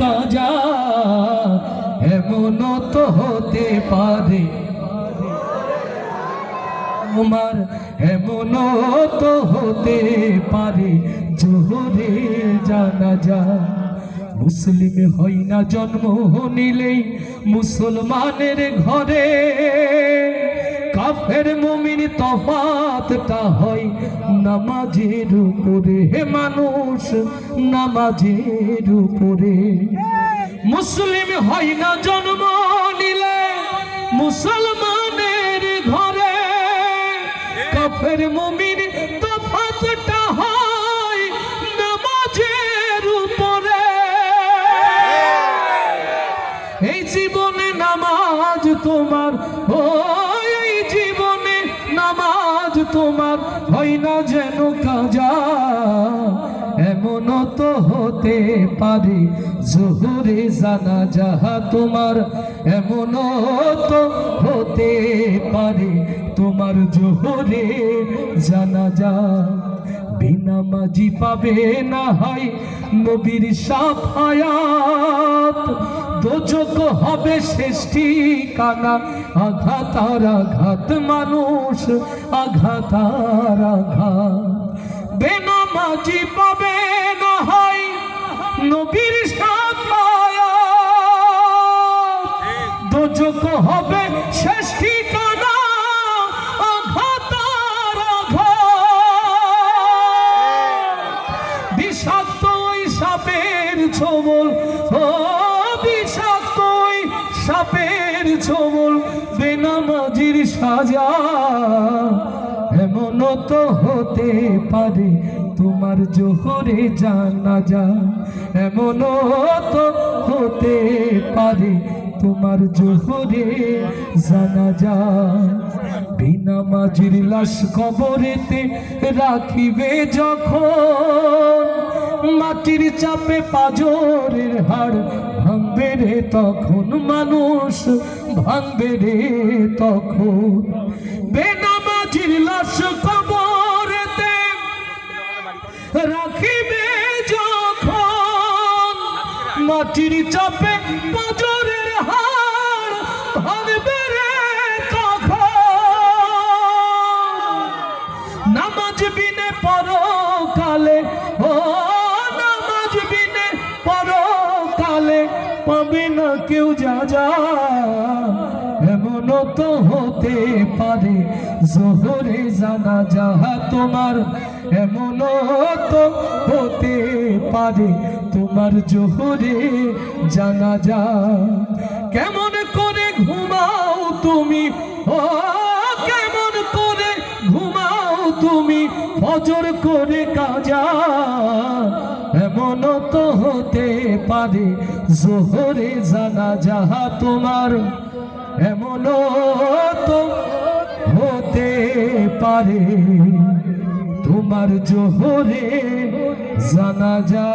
কাজা তো হতে পারে। তোমার এমন তো হতে পারে, জোহরে জানা যা মুসলিম হই না জন্ম নিলেই মুসলমানের ঘরে। কাফের মুমিন তফাতটা হয় নামাজের উপরে, হে মানুষ, নামাজের উপরে। মুসলিম হয় না জন্ম নিলে, মুসলমানের ঘরে। কাফের, মুমিন তফাতটা হয় নামাজের উপরে। এই জীবনে নামাজ তোমার ও নামাজ তোমার হয় না যেন কাজা? এমন তো হতে পারে জোহরে জানা যাহা তোমার। এমন তো হতে পারে তোমার জোহরে জানা যা বিনামাজি পাবে না হয় নবীর সাফায়াত। দোজক হবে শেষ্টি কানা। আঘাত আর আঘাত মানুষ, আঘাত আর আঘাত। বেনামাজি পাবে না হয় নবীর সাফায়াত। দোজক হবে শেষ্টি কানা। সাজা। এমন তো হতে পারে তোমার জোহরে জানা যা এমন তো হতে পারে তোমার জোহরে জানা যা বিনা মাঝির লাশ কবরেতে রাখিবে যখন মাটির চাপে পাজরের হাড় ভাঙবে রে তখন মানুষ, ভাঙবে রে তখন। বেনামাজির লাশ কবরেতে রাখিবে যখন। মাটির চাপে পাজরের হাড় ভাঙবে রে তখন। নামাজ বিনে পরকালে পাবে না কেউ যা যা। এমন তো হতে পারে, জোহরে জানা যাহা তোমার। এমন তো হতে পারে, তোমার জোহরে জানা যা। কেমন করে ঘুমাও তুমি? ও, কেমন করে ঘুমাও তুমি? ফজর করে কাজা। পারে জোহরে জানা যাহা তোমার। এমন তো হতে পারে তোমার জোহরে জানা যা